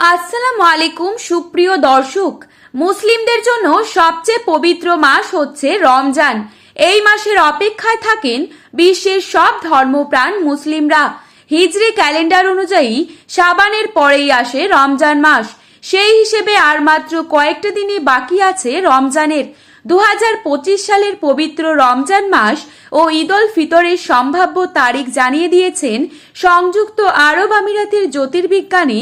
আসসালামু আলাইকুম, সুপ্রিয় দর্শক। মুসলিমদের জন্য সবচেয়ে পবিত্র মাস হচ্ছে রমজান। এই মাসের অপেক্ষায় থাকেন বিশ্বের সব ধর্মপ্রাণ মুসলিমরা। হিজড়ি ক্যালেন্ডার অনুযায়ী সাবানের পরেই আসে রমজান মাস। সেই হিসেবে আর মাত্র কয়েকটা দিনই বাকি আছে রমজানের। দু হাজার পঁচিশ সালের পবিত্র রমজান মাস ও ঈদল ফিতরের সম্ভাব্য তারিখ জানিয়ে দিয়েছেন সংযুক্ত আরব আমিরাতের জ্যোতির্বিজ্ঞানী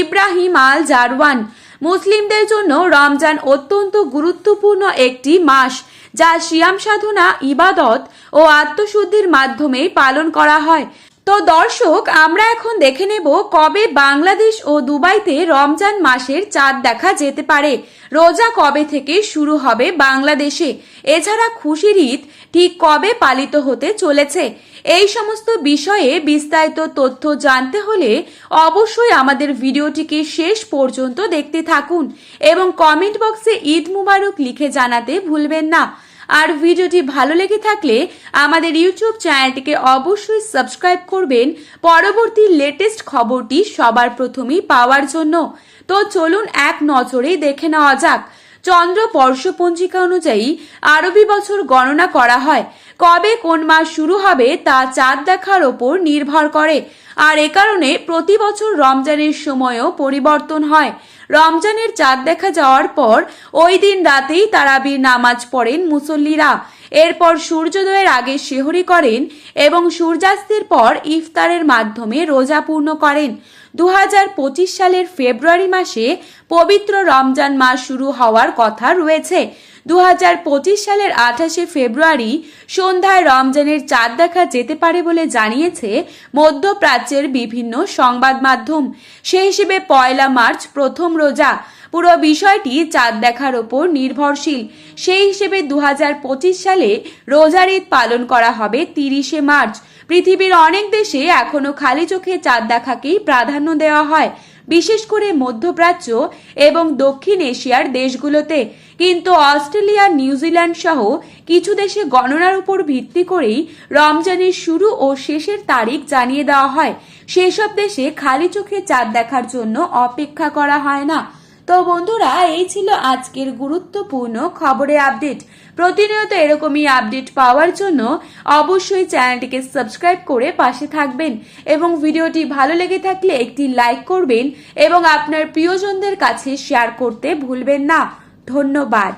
ইব্রাহিম আল জারওয়ান। মুসলিমদের জন্য রমজান অত্যন্ত গুরুত্বপূর্ণ একটি মাস, যা সিয়াম সাধনা, ইবাদত ও আত্মশুদ্ধির মাধ্যমে পালন করা হয়। তো দর্শক, আমরা এখন দেখে নেব কবে বাংলাদেশ ও দুবাইতে রমজান মাসের চাঁদ দেখা যেতে পারে। রোজা কবে থেকে শুরু হবে বাংলাদেশে? এছাড়া খুশির ঈদ ঠিক কবে পালিত হতে চলেছে? এই সমস্ত বিষয়ে বিস্তারিত তথ্য জানতে হলে অবশ্যই আমাদের ভিডিওটিকে শেষ পর্যন্ত দেখতে থাকুন এবং কমেন্ট বক্সে ঈদ মুবারক লিখে জানাতে ভুলবেন না। আর ভিডিওটি ভালো লেগে থাকলে আমাদের ইউটিউব চ্যানেলটিকে অবশ্যই সাবস্ক্রাইব করবেন। পরবর্তী লেটেস্ট খবরটি সবার প্রথমেই পাওয়ার জন্য। তো চলুন এক নজরেই দেখে নেওয়া যাক। চন্দ্র বর্ষপঞ্জিকা অনুযায়ী আরবি বছর গণনা করা হয়। কবে কোন মাস শুরু হবে তা চাঁদ দেখার ওপর নির্ভর করে। আর এ কারণে প্রতি বছর রমজানের সময়ও পরিবর্তন হয়। রমজানের চাঁদ দেখা যাওয়ার পর ওই দিন রাতেই তারাবির নামাজ পড়েন মুসল্লিরা। এরপর সূর্যোদয়ের আগে শিহরি করেন এবং সূর্যাস্তের পর ইফতারের মাধ্যমে রোজা পূর্ণ করেন। দু হাজার পঁচিশ সালের ফেব্রুয়ারি মাসে পবিত্র রমজান মাস শুরু হওয়ার কথা রয়েছে। দু হাজার পঁচিশ সালের আঠাশে ফেব্রুয়ারি সন্ধ্যায় রমজানের চাঁদ দেখা যেতে পারে বলে জানিয়েছে মধ্যপ্রাচ্যের বিভিন্ন সংবাদ মাধ্যম। সেই হিসেবে পয়লা মার্চ প্রথম রোজা। পুরো বিষয়টি চাঁদ দেখার ওপর নির্ভরশীল। সেই হিসেবে দু হাজার পঁচিশ সালে রোজার ঈদ পালন করা হবে তিরিশে মার্চ। পৃথিবীর অনেক দেশে এখনও খালি চোখে চাঁদ দেখাকেই প্রাধান্য দেওয়া হয়। বিশেষ করে মধ্যপ্রাচ্য এবং দক্ষিণ এশিয়ার দেশগুলোতে। কিন্তু অস্ট্রেলিয়া, নিউজিল্যান্ড সহ কিছু দেশে গণনার উপর ভিত্তি করেই রমজানের শুরু ও শেষের তারিখ জানিয়ে দেওয়া হয়। সেসব দেশে খালি চোখে চাঁদ দেখার জন্য অপেক্ষা করা হয় না। তো বন্ধুরা, এই ছিল আজকের গুরুত্বপূর্ণ খবরে আপডেট। প্রতিনিয়ত এরকমই আপডেট পাওয়ার জন্য অবশ্যই চ্যানেলটিকে সাবস্ক্রাইব করে পাশে থাকবেন এবং ভিডিওটি ভালো লেগে থাকলে একটি লাইক করবেন এবং আপনার প্রিয়জনদের কাছে শেয়ার করতে ভুলবেন না। ধন্যবাদ।